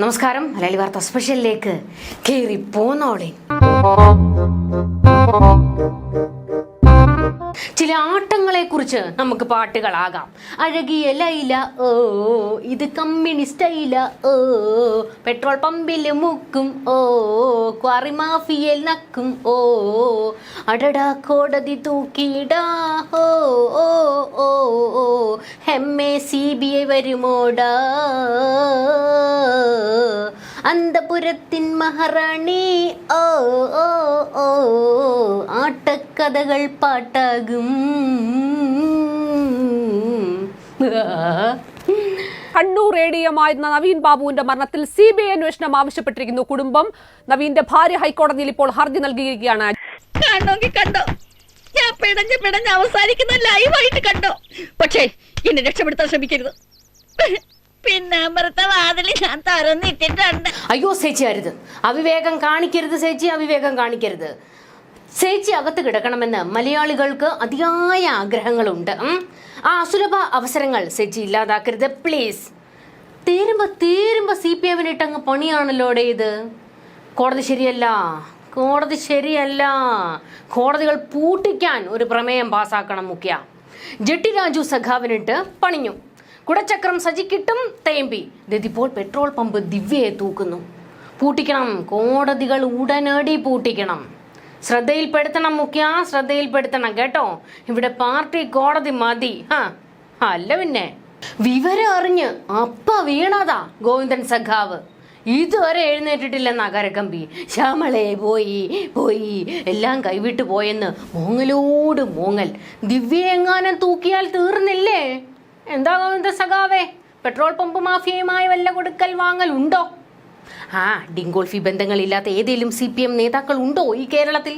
നമസ്കാരം. മലയാളി വാർത്ത സ്പെഷ്യലിലേക്ക് കയറി പോന്നോളെ. ചില ആട്ടങ്ങളെ കുറിച്ച് നമുക്ക് പാട്ടുകളാകാം. അഴകിയ ലൈല ഓ ഇത് കമ്മ്യൂണിസ്റ്റ് സ്റ്റൈല ഓ പെട്രോൾ പമ്പിൽ മുക്കും ഓ ക്വാറി മാഫിയൽ നക്കും ഓ അടടാ കോടതി തൂക്കിയിടാ ഓ ഓ ഓ ഓ M A C B I വരുമോടാ. അന്തപുരത്തിൻ മഹാറാണി. ഓ ഓ ഓ ആട്ടക്കഥകൾ പാട്ടാകും. കണ്ണൂർ ഏടിയമായിരുന്ന നവീൻ ബാബുവിന്റെ മരണത്തിൽ സി ബി ഐ അന്വേഷണം ആവശ്യപ്പെട്ടിരിക്കുന്നു. കുടുംബം നവീന്റെ ഭാര്യ ഹൈക്കോടതിയിൽ ഇപ്പോൾ ഹർജി നൽകിയിരിക്കുകയാണ്. കണ്ടോ? ഞാൻ പിടഞ്ഞ് പിടഞ്ഞ് അവസാനിക്കുന്ന ലൈവായിട്ട് കണ്ടോ? പക്ഷേ എന്നെ രക്ഷപ്പെടുത്താൻ ശ്രമിക്കരുത്. പിന്നെ അമൃത ഞാൻ തുറന്നിട്ടിട്ടുണ്ട് അയ്യോ ചേച്ചി അരുത്. അവിവേകം കാണിക്കരുത് ചേച്ചി. അവിവേകം കാണിക്കരുത്. ചേച്ചി അകത്ത് കിടക്കണമെന്ന് മലയാളികൾക്ക് അതിയായ ആഗ്രഹങ്ങളുണ്ട്. ആ അസുലഭ അവസരങ്ങൾ ചേച്ചി ഇല്ലാതാക്കരുത്. പ്ലീസ് തീരുമ്പോ തീരുമ്പോ സി പി എമ്മിന് ഇട്ടങ്ങ് പണിയാണല്ലോടെ ഇത്. കോടതി ശരിയല്ല. കോടതി ശരിയല്ല. കോടതികൾ പൂട്ടിക്കാൻ ഒരു പ്രമേയം പാസാക്കണം മുഖ്യ. ജട്ടി രാജു സഖാവിനിട്ട് പണിഞ്ഞു. കുടച്ചക്രം സജി കിട്ടും തേമ്പി ഇതിപ്പോൾ പെട്രോൾ പമ്പ് ദിവ്യയെ തൂക്കുന്നു. പൂട്ടിക്കണം. കോടതികൾ ഉടനടി പൂട്ടിക്കണം. ശ്രദ്ധയിൽപ്പെടുത്തണം മുഖ്യ. ശ്രദ്ധയിൽപ്പെടുത്തണം കേട്ടോ? ഇവിടെ പാർട്ടി കോടതി മതി. ആ അല്ല പിന്നെ. വിവരം അറിഞ്ഞ് അപ്പ വീണതാ ഗോവിന്ദൻ സഖാവ്. ഇതുവരെ എഴുന്നേറ്റിട്ടില്ലെന്നാ കരക്കമ്പി ശ്യാമളെ പോയി പോയി. എല്ലാം കൈവിട്ട് പോയെന്ന് മോങ്ങലോട് മോങ്ങൽ. ദിവ്യ എങ്ങാനും തൂക്കിയാൽ തീർന്നില്ലേ? എന്താ സഖാവേ? പെട്രോൾ പമ്പ് മാഫിയയുമായി വല്ല കൊടുക്കൽ വാങ്ങൽ ഉണ്ടോ? ആ ഡിങ്കോൾഫി ബന്ധങ്ങളില്ലാത്ത ഏതെങ്കിലും സി പി എം നേതാക്കൾ ഉണ്ടോ ഈ കേരളത്തിൽ?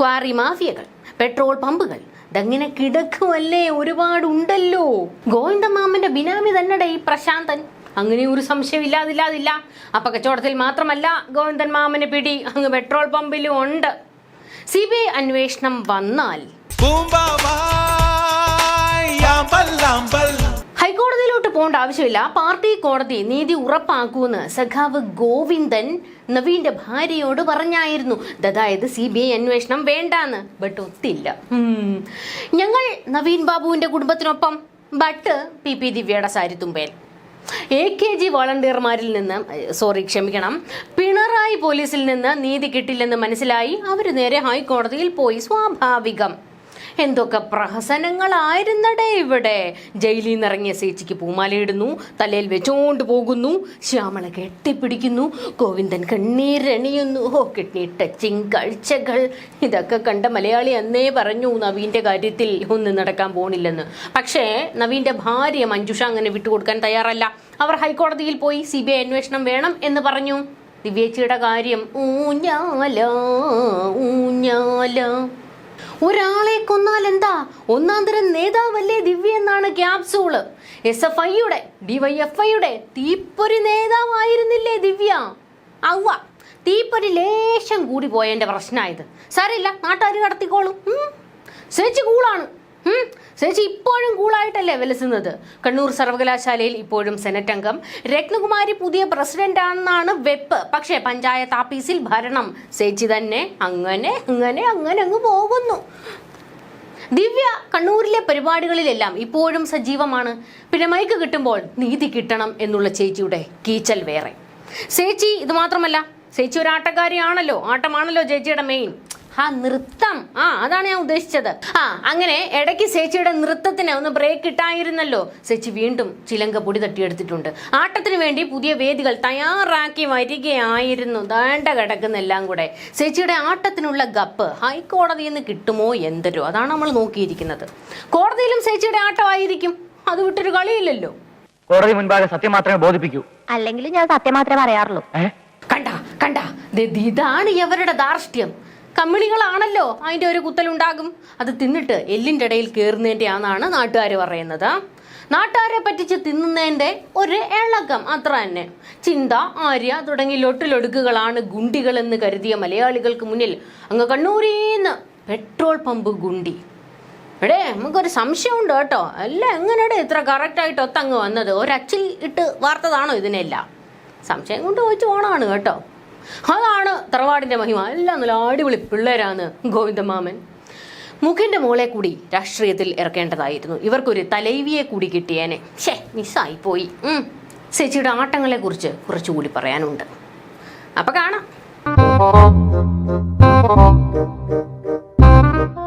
ക്വാറി മാഫിയകൾ പെട്രോൾ പമ്പുകൾ ഇതങ്ങനെ കിടക്കുമല്ലേ? ഒരുപാടുണ്ടല്ലോ. ഗോവിന്ദമാമന്റെ ബിനാമി തന്നെടേ ഈ പ്രശാന്തൻ. അങ്ങനെ ഒരു സംശയം ഇല്ലാതില്ലാതില്ല. അപ്പൊ കച്ചവടത്തിൽ മാത്രമല്ല ഗോവിന്ദൻ മാമന് പിടി അങ്ങ് പെട്രോൾ പമ്പിലും ഉണ്ട്. സി ബി ഐ അന്വേഷണം വന്നാൽ പോകേണ്ട ആവശ്യമില്ല. പാർട്ടി കോടതി നീതി ഉറപ്പാക്കൂന്ന് സഖാവ് ഗോവിന്ദൻ നവീന്റെ ഭാര്യയോട് പറഞ്ഞായിരുന്നു. അതായത് സി ബി ഐ അന്വേഷണം വേണ്ടാന്ന്. ബട്ട് ഒത്തില്ല. ഞങ്ങൾ നവീൻ ബാബുവിന്റെ കുടുംബത്തിനൊപ്പം. ബട്ട് പി പി ദിവ്യയുടെ സാരിത്തുമ്പേൽ എ കെ ജി വോളണ്ടിയർമാരിൽ നിന്ന് സോറി ക്ഷമിക്കണം. പിണറായി പോലീസിൽ നിന്ന് നീതി കിട്ടില്ലെന്ന് മനസ്സിലായി. അവർ നേരെ ഹൈക്കോടതിയിൽ പോയി. സ്വാഭാവികം. എന്തൊക്കെ പ്രഹസനങ്ങളായിരുന്നടേ ഇവിടെ? ജയിലിൽ നിന്നിറങ്ങിയ സേച്ചിക്ക് പൂമാലയിടുന്നു തലയിൽ വെച്ചോണ്ട് പോകുന്നു ശ്യാമള കെട്ടിപ്പിടിക്കുന്നു ഗോവിന്ദൻ കണ്ണീരണിയുന്നു ഓ കിഡ്നി ടച്ചിങ് കാഴ്ചകൾ ഇതൊക്കെ കണ്ട മലയാളി അന്നേ പറഞ്ഞു നവീന്റെ കാര്യത്തിൽ ഒന്ന് നടക്കാൻ പോണില്ലെന്ന്. പക്ഷേ നവീന്റെ ഭാര്യ മഞ്ജുഷ അങ്ങനെ വിട്ടുകൊടുക്കാൻ തയ്യാറല്ല. അവർ ഹൈക്കോടതിയിൽ പോയി സി ബി ഐ അന്വേഷണം വേണം എന്ന് പറഞ്ഞു. ദിവ്യേച്ചിയുടെ കാര്യം ഊഞ്ഞാല ഊഞ്ഞാല. ഒരാളെ കൊന്നാൽ എന്താ? ഒന്നാം തരം നേതാവല്ലേ ദിവ്യ എന്നാണ് ക്യാപ്സൂൾ. എസ് എഫ് ഐയുടെ ഡിവൈഎഫ്ഐയുടെ തീപ്പൊരി നേതാവായിരുന്നില്ലേ ദിവ്യ? അവ തീപ്പൊരി ലേശം കൂടി പോയതിന്റെ പ്രശ്നമായത് സാരില്ല നാട്ടുകാർ കടത്തിക്കോളും. സ്വിച്ച് കൂളാണ്. ചേച്ചി ഇപ്പോഴും കൂളായിട്ടല്ലേ വിലസുന്നത്? കണ്ണൂർ സർവകലാശാലയിൽ ഇപ്പോഴും സെനറ്റ് അംഗം. രത്നകുമാരി പുതിയ പ്രസിഡന്റ് ആണെന്നാണ് വെപ്പ്. പക്ഷേ പഞ്ചായത്ത് ആഫീസിൽ ഭരണം. ചേച്ചി തന്നെ അങ്ങനെ അങ്ങനെ അങ്ങനെ അങ്ങ് പോകുന്നു. ദിവ്യ കണ്ണൂരിലെ പരിപാടികളിലെല്ലാം ഇപ്പോഴും സജീവമാണ്. പിന്നെ മൈക്ക് കിട്ടുമ്പോൾ നീതി കിട്ടണം എന്നുള്ള ചേച്ചിയുടെ കീച്ചൽ വേറെ. ചേച്ചി ഇത് മാത്രമല്ല. ചേച്ചി ഒരു ആട്ടക്കാരിയാണല്ലോ. ആട്ടമാണല്ലോ ചേച്ചിയുടെ മെയിൻ ആ നൃത്തം. ആ അതാണ് ഞാൻ ഉദ്ദേശിച്ചത്. ആ അങ്ങനെ ഇടയ്ക്ക് ചേച്ചിയുടെ നൃത്തത്തിന് ഒന്ന് ബ്രേക്ക് ഇട്ടായിരുന്നല്ലോ. ചേച്ചി വീണ്ടും ചിലങ്ക പൊടി തട്ടിയെടുത്തിട്ടുണ്ട്. ആട്ടത്തിന് വേണ്ടി പുതിയ വേദികൾ തയ്യാറാക്കി വരികയായിരുന്നു. ദാണ്ട കിടക്കുന്നെല്ലാം കൂടെ. ചേച്ചിയുടെ ആട്ടത്തിനുള്ള ഗപ്പ് ഹൈക്കോടതിയിൽ നിന്ന് കിട്ടുമോ എന്തരോ? അതാണ് നമ്മൾ നോക്കിയിരിക്കുന്നത്. കോടതിയിലും ചേച്ചിയുടെ ആട്ടമായിരിക്കും. അത് വിട്ടൊരു കളിയില്ലല്ലോ. കോടതി മുൻപാകെ സത്യം മാത്രമേ ബോധിപ്പിക്കൂ. അല്ലെങ്കിൽ ഞാൻ സത്യം മാത്രമേ പറയാറുള്ളൂ. കണ്ടാ കണ്ട. ഇതാണ് ഇവരുടെ ധാർഷ്ട്യം. കമ്മിണികളാണല്ലോ അതിന്റെ ഒരു കുത്തലുണ്ടാകും. അത് തിന്നിട്ട് എല്ലിന്റെ ഇടയിൽ കയറുന്നതിന്റെ ആണെന്നാണ് നാട്ടുകാർ പറയുന്നത്. നാട്ടുകാരെ പറ്റിച്ച് തിന്നുന്നതിന്റെ ഒരു ഇളകം അത്ര തന്നെ. ചിന്ത ആര്യ തുടങ്ങി ലൊട്ടിലൊടുക്കുകളാണ് ഗുണ്ടികളെന്ന് കരുതിയ മലയാളികൾക്ക് മുന്നിൽ അങ്ങ് കണ്ണൂരീന്ന് പെട്രോൾ പമ്പ് ഗുണ്ടി. എടേ നമുക്കൊരു സംശയമുണ്ട് കേട്ടോ. അല്ല എങ്ങനെയുടെ ഇത്ര കറക്റ്റായിട്ട് ഒത്തങ്ങ് വന്നത്? ഒരച്ചിൽ ഇട്ട് വാർത്തതാണോ ഇതിനെല്ലാം? സംശയം കൊണ്ട് ചോദിച്ചു പോണാണ് കേട്ടോ. അതാണ് തറവാടിന്റെ മഹിമ. എല്ലാം നല്ല അടിപൊളി പിള്ളേരാണ് ഗോവിന്ദമാമൻ. മുഖിന്റെ മോളെ കൂടി രാഷ്ട്രീയത്തിൽ ഇറക്കേണ്ടതായിരുന്നു. ഇവർക്കൊരു തലൈവിയെ കൂടി കിട്ടിയേനെ. ഷേ മിസ്സായി പോയി ഉം. ചേച്ചിയുടെ ആട്ടങ്ങളെ കുറിച്ച് കുറച്ചുകൂടി പറയാനുണ്ട്. അപ്പൊ കാണാം.